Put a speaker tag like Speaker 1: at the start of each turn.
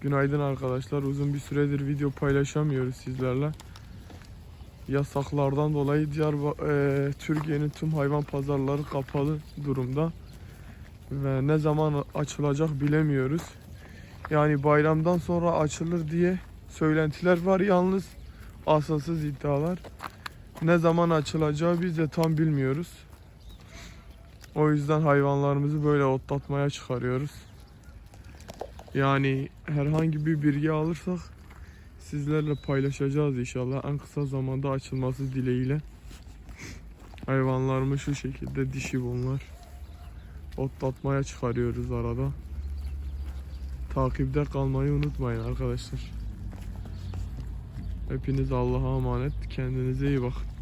Speaker 1: Günaydın arkadaşlar. Uzun bir süredir video paylaşamıyoruz sizlerle. Yasaklardan dolayı Diyarbakır, e, Türkiye'nin tüm hayvan pazarları kapalı durumda. Ve ne zaman açılacak bilemiyoruz. Yani bayramdan sonra açılır diye söylentiler var yalnız asılsız iddialar. Ne zaman açılacağı biz de tam bilmiyoruz. O yüzden hayvanlarımızı böyle otlatmaya çıkarıyoruz. Yani herhangi bir bilgi alırsak sizlerle paylaşacağız inşallah. En kısa zamanda açılması dileğiyle. Hayvanlarımı şu şekilde dişi bunlar. Otlatmaya çıkarıyoruz arada. Takipte kalmayı unutmayın arkadaşlar. Hepiniz Allah'a emanet. Kendinize iyi bakın.